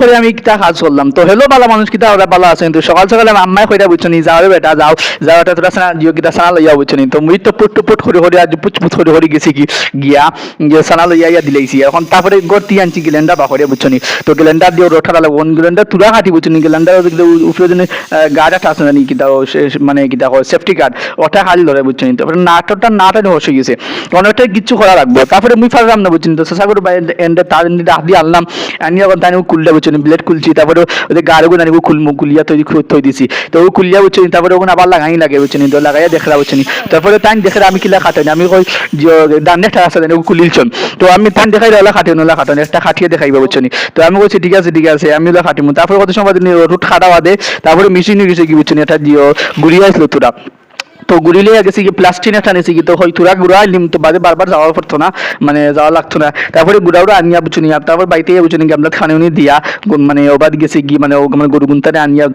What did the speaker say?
করে আমি কিতা কাজ করলাম। তো হেলো বালা মানুষ কিতা ওরা ভালো আছে, কিন্তু সকাল সকালে আম্মাই কইরা বুঝছ নি, যাও বেটা, যাও যাও, এটা তোরা সানা জিও কিতা সানা লইয়া বুঝছ নি। তো মুই তো পুট পুট করে করে আজ পুচ পুচ করে করে গেছি কি গিয়া, গিয়ে সানা লইয়া ইয়া দিলাইছি এখন তারপরে গর্তি আনছি গ্যালেন্ডার বাকরে বুঝছ নি। তো গ্যালেন্ডার দিয়ে রোড খাটা লাগবো গ্যালেন্ডার তুরা কাটি বুঝছ নি। গ্যালেন্ডার উপরে জন্য গার্ড একটা আছে নানি কিতা মানে কিতা হয় সেফটি গার্ড ওটা খালি ধরে বুঝছ নি। তারপরে নাটকটা নাটক হস গেছে। অনেকটা কিচ্ছু করা লাগবে। তারপরে মুই ফারলাম না বুঝছ নি। তো সাসাগুর বাইরে এন্ডে তার হাত দিয়ে আনলাম। আনিয়া তাই কুললে বুঝছ নি ব্লেড খুলছি, তারপরে ওদের গাড়ি গুলো আনিব খুলমু কুলিয়া তৈরি থই দিছি। তো ও কুলিয়া বুঝছ নি তারপরে ওখানে আবার লাগাই লাগে বুঝছ নি তো লাগাইয়া দেখলা বুঝছ নি তারপরে তাই দেখে আমি কিলা খাটাই আমি কই ডান একটা আছে ও কুলিলছন তো আমি তাই দেখাই ওলা খাটিয়ে নোলা খাটানো, একটা খাটিয়ে দেখাইবা বুঝছ নি তো আমি বলছি ঠিক আছে ঠিক আছে আমি ওলা খাটিমু। তারপরে কত সময় দিন রুট খাটা বাদে, তারপরে মেশিন গেছে কি বুঝছ নি এটা গুড়িয়া আসলো তোরা। তো গুড়িলে গেছি কি প্লাস্টিক একটা নিয়েছি কি তো হয় তুরা গুড়া নিম, তো বাদে বারবার যাওয়া পড়তো না মানে যাওয়া লাগতো না। তারপরে গুড়া উড়া আনিয়া বুঝুনি তারপর বাড়িতে বুঝুনি আমরা খানে উনি দিয়া মানে ওবাদ গেছি কি মানে মানে গরু গুন্তারে আনিয়া